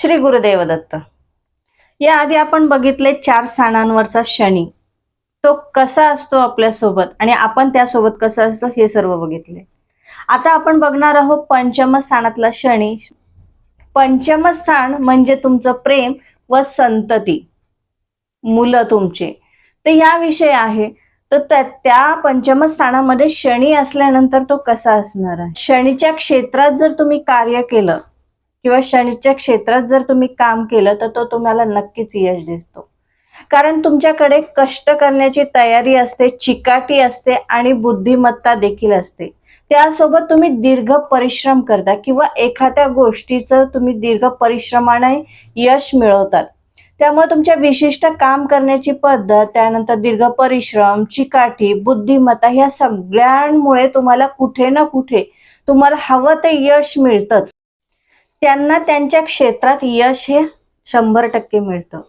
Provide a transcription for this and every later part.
श्री गुरुदेव दत्त याआधी आपण बघितले चार स्थानांवरचा शनी. तो कसा असतो आपल्यासोबत आणि आपण त्यासोबत कसा असतो हे सर्व बघितले. आता आपण बघणार आहोत पंचम स्थानातला शनी. पंचम स्थान म्हणजे तुमचं प्रेम व संतती. मुलं तुमचे. तर या विषय आहे. तर त्या- त्या पंचम स्थानामध्ये शनी असल्यानंतर तो कसा असणार आहे? शनीच्या क्षेत्रात जर तुम्ही कार्य केलं किंवा शनीच्या क्षेत्रात जर तुम्ही काम केलं तर तो तुम्हाला नक्कीच यश दिसतो. कारण तुमच्याकडे कष्ट करण्याची तयारी असते चिकाटी असते आणि बुद्धिमत्ता देखील असते. त्यासोबत तुम्ही दीर्घ परिश्रम करता किंवा एखाद्या गोष्टीचं तुम्ही दीर्घ परिश्रमाने यश मिळवतात. त्यामुळे तुमच्या विशिष्ट काम करण्याची पद्धत त्यानंतर दीर्घ परिश्रम चिकाटी बुद्धिमत्ता ह्या सगळ्यांमुळे तुम्हाला कुठे ना कुठे तुम्हाला हवं ते यश मिळतंच. त्यांना त्यांच्या क्षेत्रात यश हे शंभर टक्के मिळतं.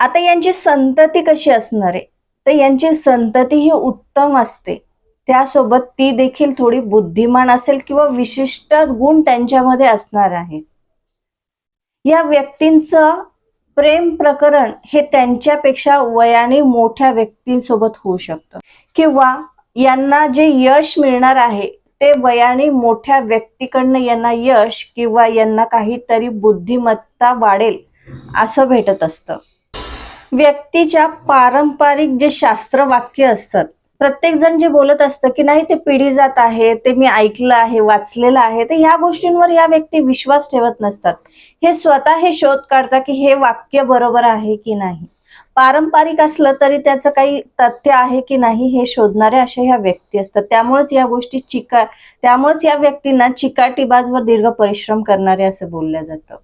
आता यांची संतती कशी असणार आहे? तर यांची संतती ही उत्तम असते. त्यासोबत ती देखील थोडी बुद्धिमान असेल किंवा विशिष्ट गुण त्यांच्यामध्ये असणार आहेत. या व्यक्तींचं प्रेम प्रकरण हे त्यांच्यापेक्षा वयाने मोठ्या व्यक्तींसोबत होऊ शकतं. किंवा यांना जे यश मिळणार आहे ते वयाने मोठ्या व्यक्तीकडनं यांना यश किंवा यांना काहीतरी बुद्धिमत्ता वाढेल असं भेटत असतं. व्यक्तीच्या पारंपरिक जे शास्त्र वाक्य असतात प्रत्येक जण जे बोलत असतं की नाही ते पिढी जात आहे ते मी ऐकलं आहे वाचलेलं आहे तर ह्या गोष्टींवर या व्यक्ती विश्वास ठेवत नसतात. हे स्वतः हे शोध काढतात की हे वाक्य बरोबर आहे की नाही. पारंपरिक असलं तरी त्याचं काही तथ्य आहे की नाही हे शोधणारे अशा ह्या व्यक्ती असतात. त्यामुळेच या गोष्टी चिका त्यामुळेच या व्यक्तींना चिकाटीबाज व दीर्घ परिश्रम करणारे असं बोललं जातं.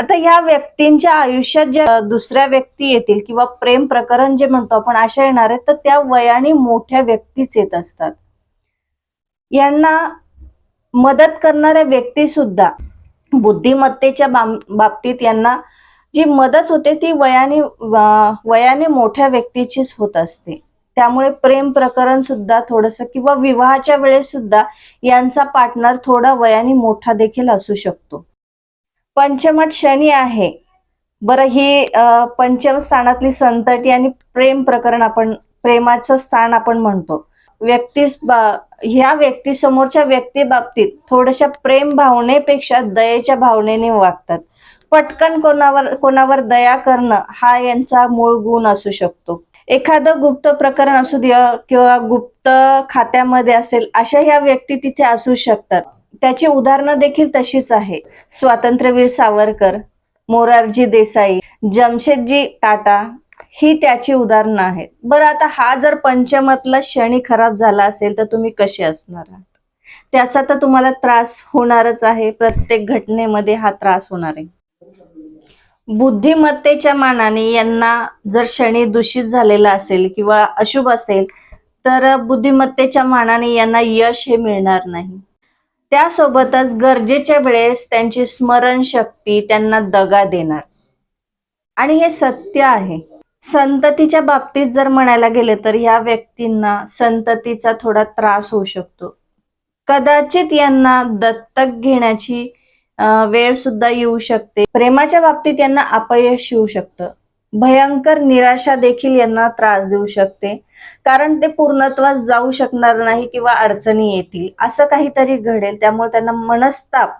आता या व्यक्तींच्या आयुष्यात ज्या दुसऱ्या व्यक्ती येतील किंवा प्रेम प्रकरण जे म्हणतो आपण अशा येणार आहेत तर त्या वयाने मोठ्या व्यक्तीच येत असतात. यांना मदत करणाऱ्या व्यक्ती सुद्धा बुद्धिमत्तेच्या बाबतीत यांना जी मदत होते ती वयाने वयाने मोठ्या व्यक्तीचीच होत असते. त्यामुळे प्रेम प्रकरण सुद्धा थोडस किंवा विवाहाच्या वेळेस सुद्धा यांचा पार्टनर थोडा वयाने मोठा देखील असू शकतो. पंचमठ शनी आहे. बरं ही पंचम स्थानातली संतटी आणि प्रेम प्रकरण आपण प्रेमाचं स्थान आपण म्हणतो. व्यक्ती ह्या व्यक्ती समोरच्या व्यक्ती बाबतीत थोड्याशा प्रेम भावनेपेक्षा दयेच्या भावनेने वागतात. पटकन कोणावर कोणावर दया करणं हा यांचा मूळ गुण असू शकतो. एखादं गुप्त प्रकरण असू दे किंवा गुप्त खात्यामध्ये असेल अशा ह्या व्यक्ती तिथे असू शकतात. त्याची उदाहरणं देखील तशीच आहे. स्वातंत्र्यवीर सावरकर मोरारजी देसाई जमशेदजी टाटा ही त्याची उदाहरणं आहेत. बरं आता हा जर पंचमतला शनी खराब झाला असेल तर तुम्ही कसे असणार आहात? त्याचा तर तुम्हाला त्रास होणारच आहे. प्रत्येक घटनेमध्ये हा त्रास होणार आहे. बुद्धिमत्तेच्या मानाने यांना जर शनी दूषित झालेला असेल किंवा अशुभ असेल तर बुद्धिमत्तेच्या मानाने यांना यश हे मिळणार नाही. त्यासोबतच गरजेच्या वेळेस त्यांची स्मरणशक्ती त्यांना दगा देणार. आणि हे सत्य आहे. संततीच्या बाबतीत जर म्हणायला गेले तर या व्यक्तींना संततीचा थोडा त्रास होऊ शकतो. कदाचित यांना दत्तक घेण्याची वेळ सुद्धा येऊ शकते. प्रेमाच्या बाबतीत यांना अपयश येऊ शकतं. भयंकर निराशा देखील यांना त्रास देऊ शकते. कारण ते पूर्णत्वास जाऊ शकणार नाही किंवा अडचणी येतील. असं काहीतरी घडेल त्यामुळे त्यांना मनस्ताप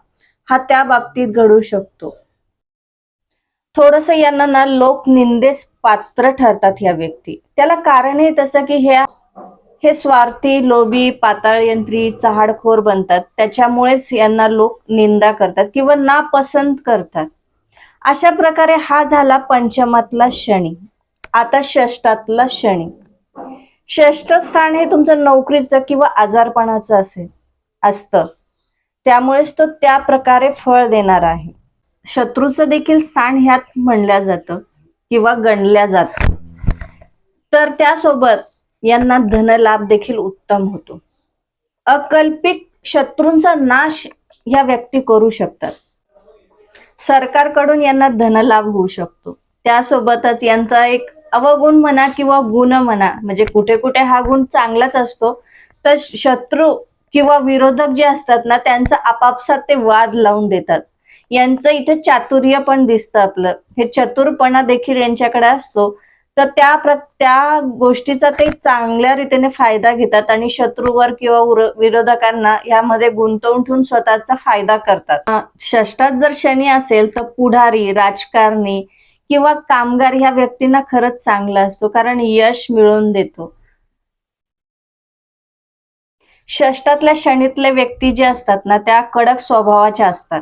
हा त्या बाबतीत घडू शकतो. थोडस यांना ना लोक निंदेस पात्र ठरतात ह्या व्यक्ती. त्याला कारण हे तसं की ह्या हे स्वार्थी लोभी पाताळयंत्री चहाडखोर बनतात. त्याच्यामुळेच यांना लोक निंदा करतात किंवा नापसंत करतात. अशा प्रकारे हा झाला पंचमातला शनी. आता षष्टातला शनी. षष्ठ स्थान हे तुमचं नोकरीचं किंवा आजारपणाचं असेल असतं. त्यामुळेच तो त्या प्रकारे फळ देणार आहे. शत्रूचं देखील स्थान ह्यात म्हणलं जातं किंवा गणल्या जातं. तर त्यासोबत यांना धनलाभ देखील उत्तम होतो. अकल्पिक शत्रूंचा नाश ह्या व्यक्ती करू शकतात. सरकारकडून यांना धनलाभ होऊ शकतो. त्यासोबतच यांचा एक अवगुण म्हणा किंवा गुण म्हणा म्हणजे कुठे कुठे हा गुण चांगलाच असतो तर शत्रू किंवा विरोधक जे असतात ना त्यांचा आपापसात ते वाद लावून देतात. यांचं इथे चातुर्य पण दिसतं आपलं. हे चतुरपणा देखील यांच्याकडे असतो. तर त्या प्र त्या गोष्टीचा ते चांगल्या रीतीने फायदा घेतात आणि शत्रूवर किंवा विरोधकांना यामध्ये गुंतवून ठेवून स्वतःचा फायदा करतात. षष्टात जर शनी असेल तर पुढारी राजकारणी किंवा कामगार ह्या व्यक्तींना खरंच चांगला असतो कारण यश मिळवून देतो. षष्टातल्या शनीतले व्यक्ती जे असतात ना त्या कडक स्वभावाच्या असतात.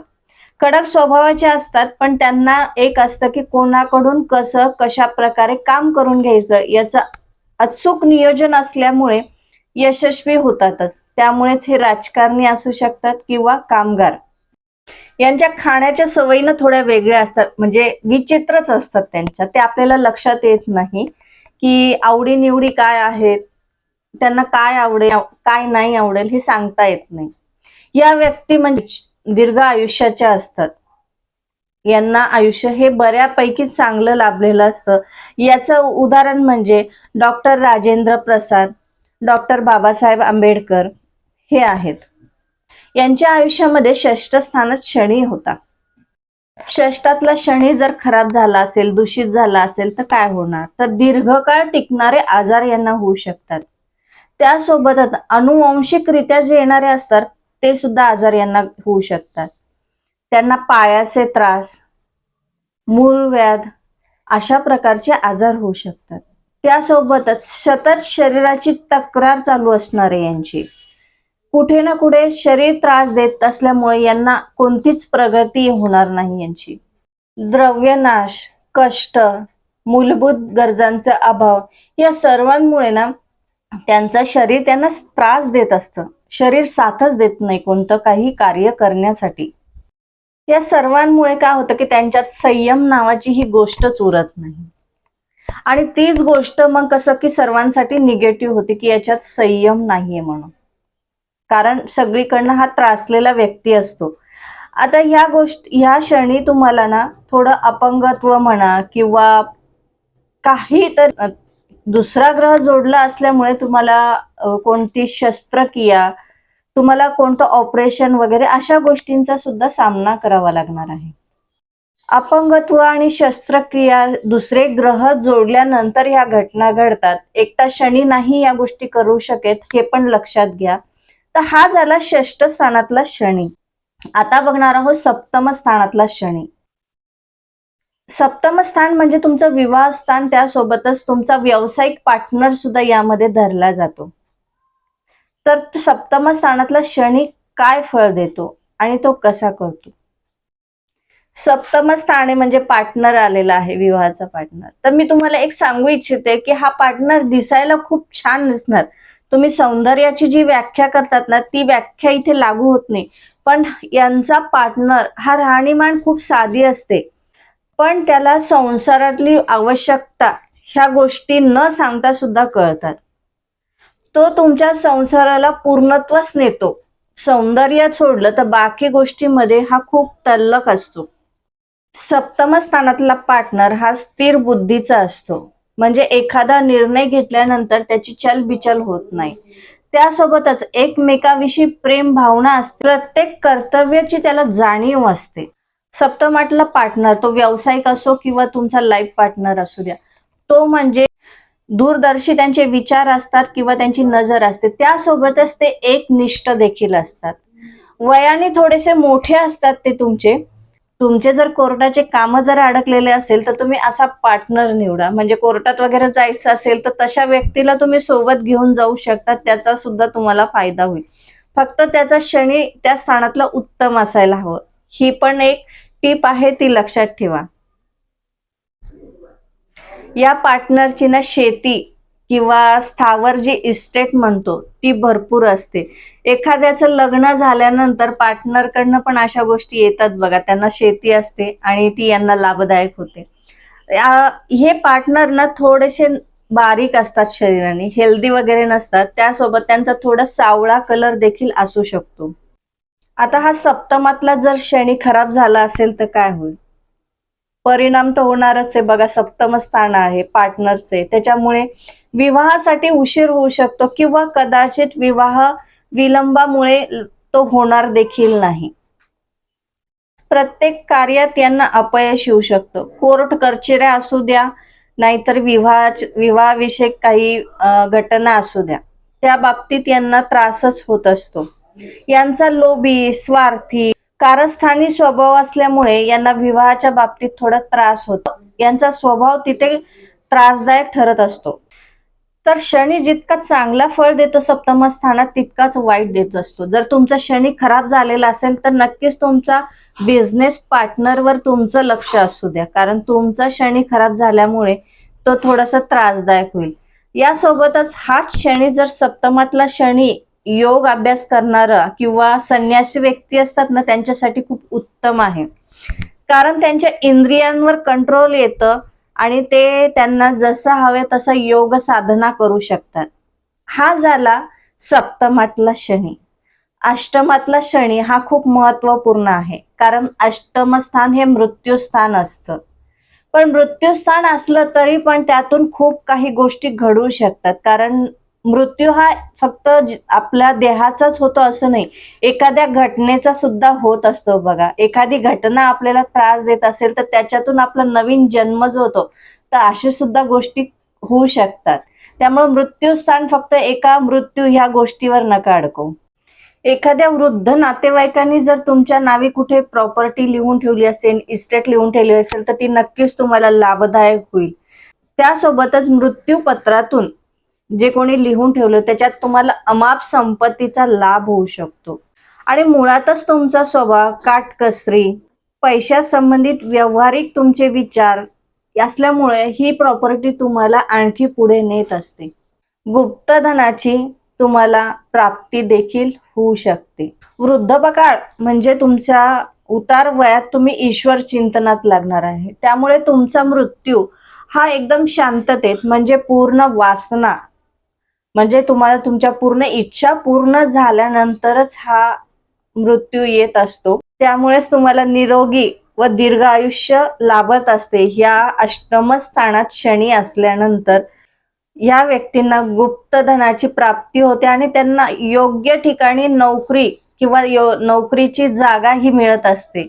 कडक स्वभावाचे असतात पण त्यांना एक असतं की कोणाकडून कसं कशा प्रकारे काम करून घ्यायचं याचं अचूक नियोजन असल्यामुळे यशस्वी होतातच. त्यामुळेच हे राजकारणी असू शकतात किंवा कामगार. यांच्या खाण्याच्या सवयीनं थोड्या वेगळ्या असतात म्हणजे विचित्रच असतात त्यांच्या. ते आपल्याला लक्षात येत नाही की आवडीनिवडी काय आहेत त्यांना काय आवडेल काय नाही आवडेल हे सांगता येत नाही. या व्यक्ती म्हणजे दीर्घ आयुष्याच्या असतात. यांना आयुष्य हे बऱ्यापैकी चांगलं लाभलेलं असतं. याचं उदाहरण म्हणजे डॉक्टर राजेंद्र प्रसाद डॉक्टर बाबासाहेब आंबेडकर हे आहेत. यांच्या आयुष्यामध्ये षष्ठ स्थानात शनी होता. षष्टातला शनी जर खराब झाला असेल दूषित झाला असेल तर काय होणार? तर दीर्घकाळ टिकणारे आजार यांना होऊ शकतात. त्यासोबतच अनुवंशिकरित्या जे येणारे असतात ते सुद्धा आजार यांना होऊ शकतात. त्यांना पायाचे त्रास मूळव्याध अशा प्रकारचे आजार होऊ शकतात. त्यासोबतच सतत शरीराची तक्रार चालू असणार आहे यांची. कुठे ना कुठे शरीर त्रास देत असल्यामुळे यांना कोणतीच प्रगती होणार नाही यांची. द्रव्यनाश कष्ट मूलभूत गरजांचा अभाव या सर्वांमुळे ना त्यांचं शरीर त्यांना त्रास देत असतं. शरीर साथच देत नाही कोणतं काही कार्य करण्यासाठी. या सर्वांमुळे काय होतं की त्यांच्यात संयम नावाची ही गोष्टच उरत नाही. आणि तीच गोष्ट मग कसं की सर्वांसाठी निगेटिव्ह होती की याच्यात संयम नाहीये म्हणून. कारण सगळीकडनं हा त्रासलेला व्यक्ती असतो. आता ह्या गोष्ट ह्या क्षणी तुम्हाला ना थोडं अपंगत्व म्हणा किंवा काही तर दुसरा ग्रह जोडला असल्यामुळे तुम्हाला कोणती शस्त्रक्रिया तुम्हाला कोणतं ऑपरेशन वगैरे अशा गोष्टींचा सुद्धा सामना करावा लागणार आहे. अपंगत्व आणि शस्त्रक्रिया दुसरे ग्रह जोडल्यानंतर ह्या घटना घडतात. एकटा शनी नाही या गोष्टी करू शकेत हे पण लक्षात घ्या. तर हा झाला षष्ठ स्थानातला शनी. आता बघणार आहोत सप्तम स्थानातला शनी. सप्तम स्थान म्हणजे तुमचं विवाह स्थान त्यासोबतच तुमचा व्यावसायिक पार्टनर सुद्धा यामध्ये धरला जातो. तर सप्तम स्थानातला शनी काय फळ देतो आणि तो कसा करतो? सप्तम स्थाने म्हणजे पार्टनर आलेला आहे विवाहाचा पार्टनर तर मी तुम्हाला एक सांगू इच्छिते की हा पार्टनर दिसायला खूप छान दिसणार. तुम्ही सौंदर्याची जी व्याख्या करतात ना ती व्याख्या इथे लागू होत नाही. पण यांचा पार्टनर हा राहणीमान खूप साधी असते. पण त्याला संसारातली आवश्यकता ह्या गोष्टी न सांगता सुद्धा कळतात. तो तुमच्या संसाराला पूर्णत्वच नेतो. सौंदर्य सोडलं तर बाकी गोष्टीमध्ये हा खूप तल्लक असतो. सप्तम स्थानातला पार्टनर हा स्थिर बुद्धीचा असतो. म्हणजे एखादा निर्णय घेतल्यानंतर त्याची चलबिचल होत नाही. त्यासोबतच एकमेकाविषयी प्रेम भावना असते. प्रत्येक कर्तव्याची त्याला जाणीव असते. सप्तमाटला पार्टनर तो व्यावसायिक असो किंवा तुमचा लाईफ पार्टनर असू द्या. तो म्हणजे दूरदर्शी त्यांचे विचार असतात किंवा त्यांची नजर असते. त्यासोबतच ते एक निष्ठ देखील असतात. वयाने थोडेसे मोठे असतात ते तुमचे. तुमचे जर कोर्टाचे कामं जर अडकलेले असेल तर तुम्ही असा पार्टनर निवडा. म्हणजे कोर्टात वगैरे जायचं असेल तर तशा व्यक्तीला तुम्ही सोबत घेऊन जाऊ शकता. त्याचा सुद्धा तुम्हाला फायदा होईल. फक्त त्याचा शनी त्या स्थानातलं उत्तम असायला हवं. ही पण एक टीप आहे ती लक्षात ठेवा. या पार्टनरची ना शेती किंवा स्थावर जी इस्टेट म्हणतो ती भरपूर असते. एखाद्याचं लग्न झाल्यानंतर पार्टनरकडनं पण अशा गोष्टी येतात बघा. त्यांना शेती असते आणि ती यांना लाभदायक होते. हे पार्टनर ना थोडेसे बारीक असतात शरीराने हेल्दी वगैरे नसतात. त्यासोबत त्यांचा थोडा सावळा कलर देखील असू शकतो. आता हा सप्तमातला जर शनी खराब झाला असेल तर काय होईल? परिणाम तर होणारच आहे. बघा सप्तम स्थान आहे. पार्टनरचे त्याच्यामुळे विवाहासाठी उशीर होऊ शकतो किंवा कदाचित विवाह विलंबामुळे तो होणार देखील नाही. प्रत्येक कार्यात यांना अपयश येऊ शकतं. कोर्ट कचेऱ्या असू द्या नाहीतर विवाह विवाहाविषयक काही घटना असू द्या. त्या बाबतीत यांना त्रासच होत असतो. यांचा लोभी स्वार्थी कारस्थानी स्वभाव असल्यामुळे यांना विवाहाच्या बाबतीत थोडा त्रास होतो. यांचा स्वभाव तिथे त्रासदायक ठरत असतो. तर शनी जितका चांगला फळ देतो सप्तम स्थानात तितकाच वाईट देत असतो. जर तुमचा शनी खराब झालेला असेल तर नक्कीच तुमचा बिझनेस पार्टनरवर तुमचं लक्ष असू द्या. कारण तुमचा शनी खराब झाल्यामुळे तो थोडासा त्रासदायक होईल. यासोबतच हाच शनी जर सप्तमातला शनी योग अभ्यास करणारा किंवा संन्यासी व्यक्ती असतात ना त्यांच्यासाठी खूप उत्तम आहे. कारण त्यांच्या इंद्रियांवर कंट्रोल येतं आणि ते त्यांना जसं हवे तसं योग साधना करू शकतात. हा झाला सप्तमातला शनी. अष्टमातला शनी हा खूप महत्त्वपूर्ण आहे. कारण अष्टमस्थान हे मृत्यूस्थान असतं. पण मृत्यूस्थान असलं तरी पण त्यातून खूप काही गोष्टी घडू शकतात. कारण मृत्यू हा फक्त आपल्या देहाचाच होतो असं नाही. एखाद्या घटनेचा सुद्धा होत असतो बघा. एखादी घटना आपल्याला त्रास देत असेल तर त्याच्यातून आपला नवीन जन्म जो होतो तर अशा सुद्धा गोष्टी होऊ शकतात. त्यामुळे मृत्यूस्थान फक्त एका मृत्यू ह्या गोष्टीवर नका अडको. एखाद्या वृद्ध नातेवाईकांनी जर तुमच्या नावे कुठे प्रॉपर्टी लिहून ठेवली असेल इस्टेट लिहून ठेवली असेल तर ती नक्कीच तुम्हाला लाभदायक होईल. त्यासोबतच मृत्यूपत्रातून जे कोणी लिहून ठेवलं त्याच्यात तुम्हाला अमाप संपत्तीचा लाभ होऊ शकतो. आणि मुळातच तुमचा स्वभाव काटकसरी पैशासंबंधित व्यावहारिक तुमचे विचार असल्यामुळे ही प्रॉपर्टी तुम्हाला आणखी पुढे नेत असते. गुप्तधनाची तुम्हाला प्राप्ती देखील होऊ शकते. वृद्धपकाळ म्हणजे तुमच्या उतार वयात तुम्ही ईश्वर चिंतनात लागणार आहे. त्यामुळे तुमचा मृत्यू हा एकदम शांततेत म्हणजे पूर्ण वासना म्हणजे तुम्हाला तुमच्या पूर्ण इच्छा पूर्ण झाल्यानंतरच हा मृत्यू येत असतो. त्यामुळेच तुम्हाला निरोगी व दीर्घ आयुष्य लाभत असते. ह्या अष्टम स्थानात शनी असल्यानंतर या व्यक्तींना गुप्त धनाची प्राप्ती होते आणि त्यांना योग्य ठिकाणी नोकरी किंवा यो- नोकरीची जागा ही मिळत असते.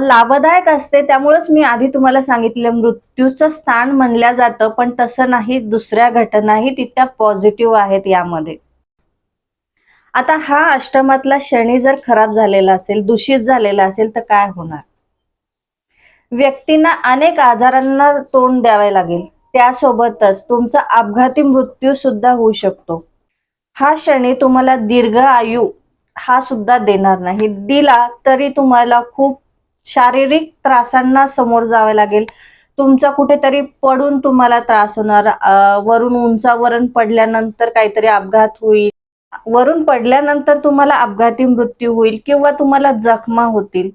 लाभदायक असते. त्यामुळेच मी आधी तुम्हाला सांगितलं मृत्यूचं स्थान म्हणलं जातं पण तसं नाही. दुसऱ्या घटनाही तितक्या पॉझिटिव्ह आहेत यामध्ये. आता हा अष्टमातला शनी जर खराब झालेला असेल दूषित झालेला असेल तर काय होणार? व्यक्तींना अनेक आजारांना तोंड द्यावे लागेल. त्यासोबतच तुमचा अपघाती मृत्यू सुद्धा होऊ शकतो. हा शनी तुम्हाला दीर्घ आयु हा सुद्धा देणार नाही. दिला तरी तुम्हाला खूप शारीरिक त्रासांना समोर जावे लागेल. तुमचा कुठेतरी पडून तुम्हाला त्रास होणार. वरून उंचावरून पडल्यानंतर काहीतरी अपघात होईल. वरून पडल्यानंतर तुम्हाला अपघाती मृत्यू होईल किंवा तुम्हाला जखमा होतील.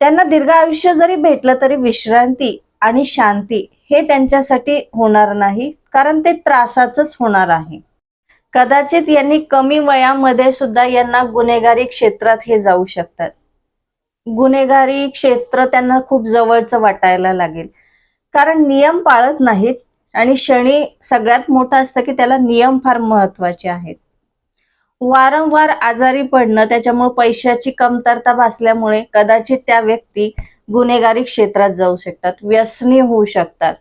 त्यांना दीर्घ आयुष्य जरी भेटलं तरी विश्रांती आणि शांती हे त्यांच्यासाठी होणार नाही कारण ते त्रासाचच होणार आहे. कदाचित यांनी कमी वयामध्ये सुद्धा यांना गुन्हेगारी क्षेत्रात हे जाऊ शकतात. गुन्हेगारी क्षेत्र त्यांना खूप जवळचं वाटायला लागेल. कारण नियम पाळत नाहीत आणि शनी सगळ्यात मोठं असतं की त्याला नियम फार महत्त्वाचे आहेत. वारंवार आजारी पडणं त्याच्यामुळे पैशाची कमतरता भासल्यामुळे कदाचित त्या व्यक्ती गुन्हेगारी क्षेत्रात जाऊ शकतात व्यसनी होऊ शकतात.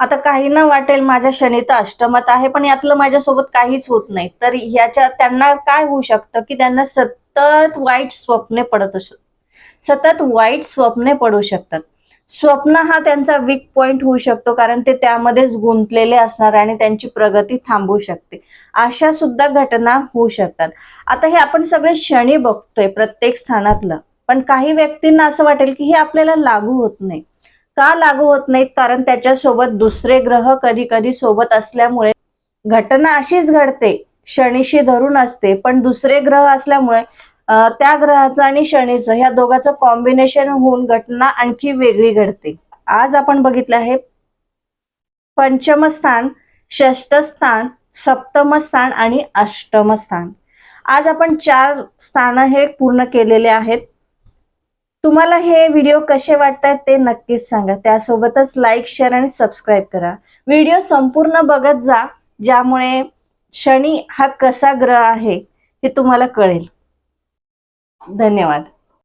आता काहींना वाटेल माझ्या शनी तर अष्टमत आहे पण यातलं माझ्यासोबत काहीच होत नाही. तर ह्याच्या त्यांना काय होऊ शकतं की त्यांना सतत वाईट स्वप्ने पडत असत सतत वाईट स्वप्ने पडू शकतात. स्वप्न हा त्यांचा वीक पॉइंट होऊ शकतो कारण ते त्यामध्येच गुंतलेले असणार आणि त्यांची प्रगती थांबू शकते. अशा सुद्धा घटना होऊ शकतात. आता हे आपण सगळे शनी बघतोय प्रत्येक स्थानातलं. पण काही व्यक्तींना असं वाटेल की हे आपल्याला लागू होत नाही. का लागू होत नाहीत? कारण त्याच्यासोबत दुसरे ग्रह कधी कधी सोबत असल्यामुळे घटना अशीच घडते. शनीशी धरून असते. पण दुसरे ग्रह असल्यामुळे त्या ग्रहाचं आणि शनीचं ह्या दोघांचं कॉम्बिनेशन होऊन घटना आणखी वेगळी घडते. आज आपण बघितलं आहे पंचम स्थान षष्ठ स्थान सप्तम स्थान आणि अष्टम स्थान. आज आपण चार स्थान हे पूर्ण केलेले आहेत. तुम्हाला हे व्हिडिओ कसे वाटतात ते नक्कीच सांगा. त्यासोबतच लाईक शेअर आणि सबस्क्राईब करा. व्हिडिओ संपूर्ण बघत जा ज्यामुळे शनी हा कसा ग्रह आहे हे तुम्हाला कळेल. धन्यवाद.